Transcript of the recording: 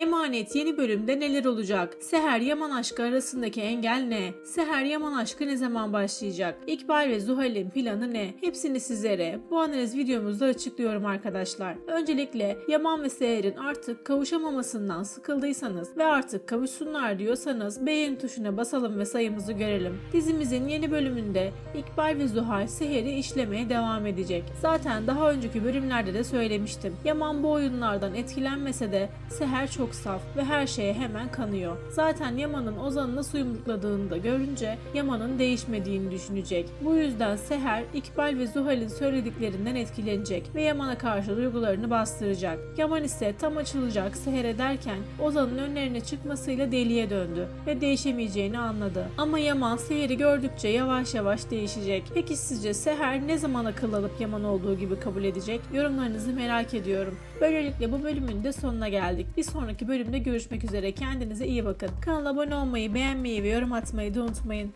Emanet yeni bölümde neler olacak? Seher Yaman aşkı arasındaki engel ne? Seher Yaman aşkı ne zaman başlayacak? İkbal ve Zuhal'in planı ne? Hepsini sizlere bu analiz videomuzda açıklıyorum arkadaşlar. Öncelikle Yaman ve Seher'in artık kavuşamamasından sıkıldıysanız ve artık kavuşsunlar diyorsanız beğen tuşuna basalım ve sayımızı görelim. Dizimizin yeni bölümünde İkbal ve Zuhal Seher'i işlemeye devam edecek. Zaten daha önceki bölümlerde de söylemiştim. Yaman bu oyunlardan etkilenmese de Seher çok saf ve her şeye hemen kanıyor. Zaten Yaman'ın Ozan'ı nasıl yumrukladığını da görünce Yaman'ın değişmediğini düşünecek. Bu yüzden Seher, İkbal ve Zuhal'in söylediklerinden etkilenecek ve Yaman'a karşı duygularını bastıracak. Yaman ise tam açılacak Seher'e derken Ozan'ın önlerine çıkmasıyla deliye döndü ve değişemeyeceğini anladı. Ama Yaman Seher'i gördükçe yavaş yavaş değişecek. Peki sizce Seher ne zaman akıl alıp Yaman olduğu gibi kabul edecek? Yorumlarınızı merak ediyorum. Böylelikle bu bölümün de sonuna geldik. Bir sonraki bölümde görüşmek üzere. Kendinize iyi bakın. Kanala abone olmayı, beğenmeyi ve yorum atmayı da unutmayın.